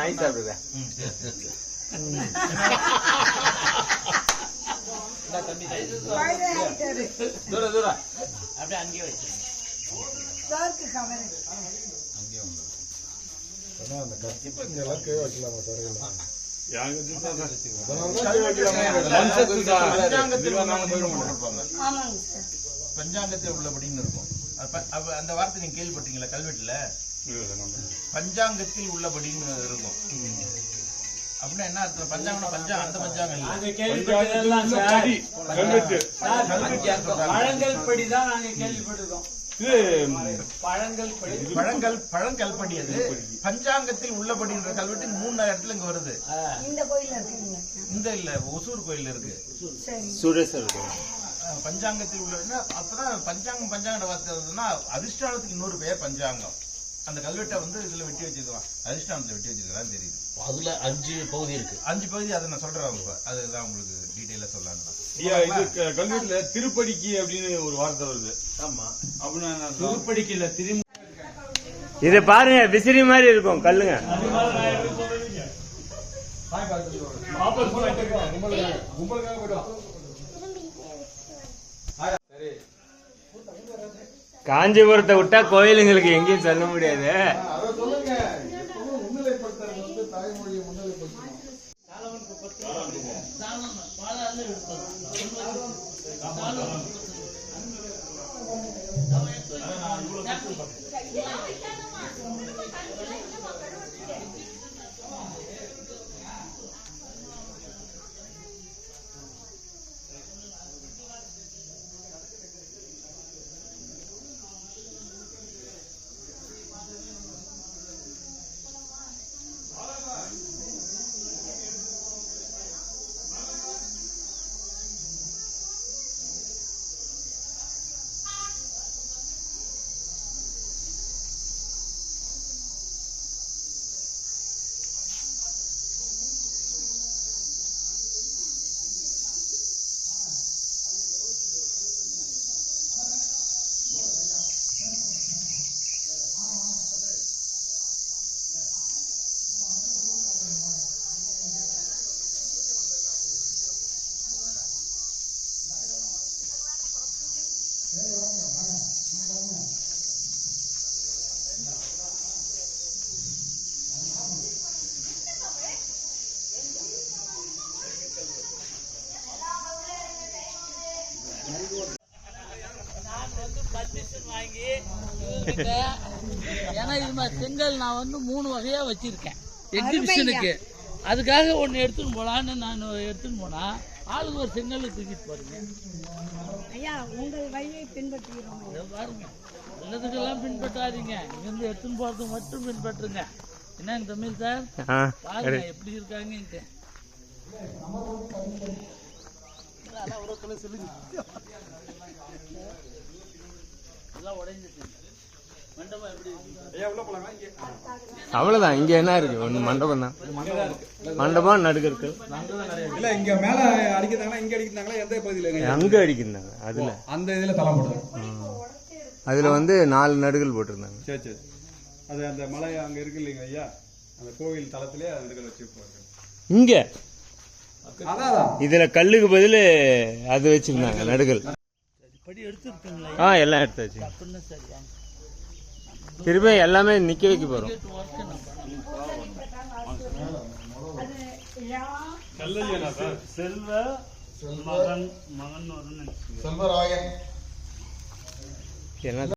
நாய் சாப்பிடுதா தூர தூர அப்படியே அங்கேயே வச்சிருங்க ஆமாங்க சார். பஞ்சாங்கத்தில் உள்ளபடின்னு இருக்கும். அப்ப- அப்ப அந்த வார்த்தை நீங்க கேள்விப்பட்டீங்களா கல்வெட்டுல? பஞ்சாங்கத்தில் உள்ளபடின்னு இருக்கும். அப்படின்னா என்ன அர்த்தம்? பஞ்சாங்கம் பஞ்சாங்கம் அந்த பஞ்சாங்கம் பழங்கள் படி தான் நாங்க கேள்விப்பட்டிருக்கோம். பழங்கள் படி. பழங்கள் பழங்கல்படி அது. பஞ்சாங்கத்தில் உள்ளபடின்ற கல்வெட்டு மூணு இடத்துல இங்க வருது. இந்த கோயில்ல இருக்குங்களா இந்த இல்ல ஒசூர் கோயில். இருக்கு பஞ்சாங்கத்தில் உள்ள அப்பதான் பஞ்சாங்கம் பஞ்சாங்க வார்த்தைன்னா அதிர்ஷ்டானத்துக்கு இன்னொரு பெயர் பஞ்சாங்கம். அந்த கல்வெட்டை வந்து இதுல வெட்டி வச்சிருக்கலாம் அதிர்ஷ்டானத்துல வெட்டி வச்சிருக்கலாம் தெரியுது. அதுல அஞ்சு பகுதி இருக்கு. அஞ்சு பகுதி அதை நான் சொல்றேன் இப்ப. அதுதான் உங்களுக்கு டீட்டெயிலா சொல்லலாம் இது கல்வெட்டுல திருப்படிக்கு அப்படின்னு ஒரு வார்த்தை வருது. ஆமா. அப்படின்னா அர்த்தம்? திருப்படிக்கல திரும்ப இது பாருங்க விசிறி மாதிரி இருக்கும் கல்லுங்க. காஞ்சிபுரத்தை விட்டா கோயிலுங்களுக்கு எங்கேயும் சொல்ல முடியாது. ஏன்னா இது மாதிரி செங்கல் நான் வந்து மூணு வகையா வச்சிருக்கேன். எக்ஸிபிஷனுக்கு அதுக்காக ஒன்று எடுத்துன்னு போலான்னு நான் எடுத்துன்னு போனா ஆளுக்கு ஒரு செங்கல் தூக்கிட்டு போறீங்க. ஐயா உங்கள் வழியை பின்பற்றுகிறோம். இதை பாருங்க. நல்லதுக்கெல்லாம் பின்பற்றாதீங்க. இங்கிருந்து எடுத்துன்னு போறது மட்டும் பின்பற்றுங்க. என்னங்க தமிழ் சார்? பாருங்க எப்படி இருக்காங்கன்ட்டு எல்லாம் உடைஞ்சிட்டு? அவ்வளவுதான். இங்க என்ன இருக்கு? ஒண்ணு மண்டபம் தான். மண்டபம் நடுக்கு இருக்கு. இல்ல இங்க மேல அடிக்கிறாங்களா இங்க அடிக்கிறாங்களா எந்த பகுதியில அங்க அடிக்கிறாங்க அதுல. அந்த இதுல தலை போடுது அதுல வந்து நாலு நடுகள் போட்டிருந்தாங்க. சரி சரி. அது அந்த மலை அங்க இருக்கு இல்லைங்க ஐயா? அந்த கோவில் தளத்திலே அந்த வச்சு போறாங்க இங்க? இதுல கல்லுக்கு பதில் அது வச்சிருந்தாங்க நடுகள். படி எடுத்துருக்கீங்களா? ஆ எல்லாம் எடுத்தாச்சு. திரும்ப எல்லாமே நிக்க வைக்க போறோம். செல்வ மகன் மகன் செல்வராயன் என்ன